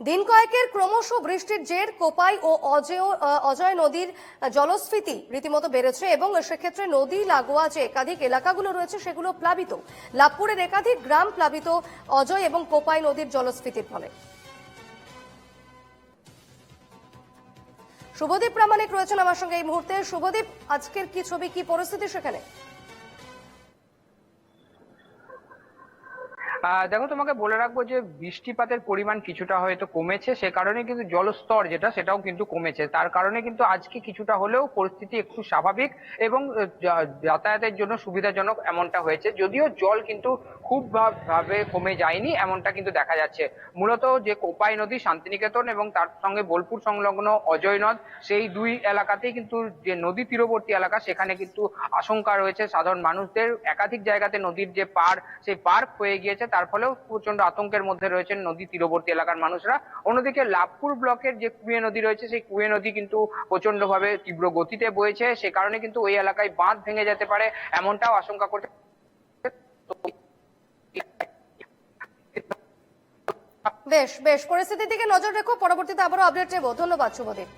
দিন কয়েকের ক্রমশ বৃষ্টির জের, কোপাই ও অজেয় অজয় নদীর জলস্ফীতি রীতিমতো বেড়েছে এবং সেক্ষেত্রে নদী, লাগোয়া যে একাধিক এলাকাগুলো রয়েছে সেগুলো প্লাবিত। লাভপুরের একাধিক গ্রাম প্লাবিত অজয় এবং কোপাই নদীর জলস্ফীতির ফলে। শুভদীপ প্রামাণিক রয়েছেন আমার সঙ্গে এই মুহূর্তে। শুভদীপ, আজকের কি ছবি, কি পরিস্থিতি সেখানে? দেখো, তোমাকে বলে রাখব যে বৃষ্টিপাতের পরিমাণ কিছুটা হয়তো কমেছে, সে কারণে কিন্তু জলস্তর যেটা, সেটাও কিন্তু কমেছে। তার কারণে কিন্তু আজকে কিছুটা হলেও পরিস্থিতি একটু স্বাভাবিক এবং যাতায়াতের জন্য সুবিধাজনক এমনটা হয়েছে। যদিও জল কিন্তু খুব ভাবে কমে যায়নি, এমনটা কিন্তু দেখা যাচ্ছে। মূলত যে কোপাই নদী, শান্তিনিকেতন এবং তার সঙ্গে বোলপুর সংলগ্ন অজয় নদ, সেই দুই এলাকাতেই কিন্তু যে নদী তীরবর্তী এলাকা, সেখানে কিন্তু আশঙ্কা রয়েছে সাধারণ মানুষদের। একাধিক জায়গাতে নদীর যে পার সেই পার্ক হয়ে গিয়েছে। তার ফলেও প্রচণ্ড আতঙ্কের মধ্যে রয়েছেন নদী তীরবর্তী এলাকার মানুষরা। অন্যদিকে লাভপুর ব্লকের যে কুয়ে নদী রয়েছে, সেই কুয়ে নদী কিন্তু প্রচণ্ড ভাবে তীব্র গতিতে বয়েছে সে কারণে কিন্তু ওই এলাকায় বাঁধ ভেঙে যেতে পারে এমনটাও আশঙ্কা করছে। বেশ বেশ, পরিস্থিতির দিকে নজর রেখো। পরবর্তীতে আবারও আপডেট নেব। ধন্যবাদ শুভদীপ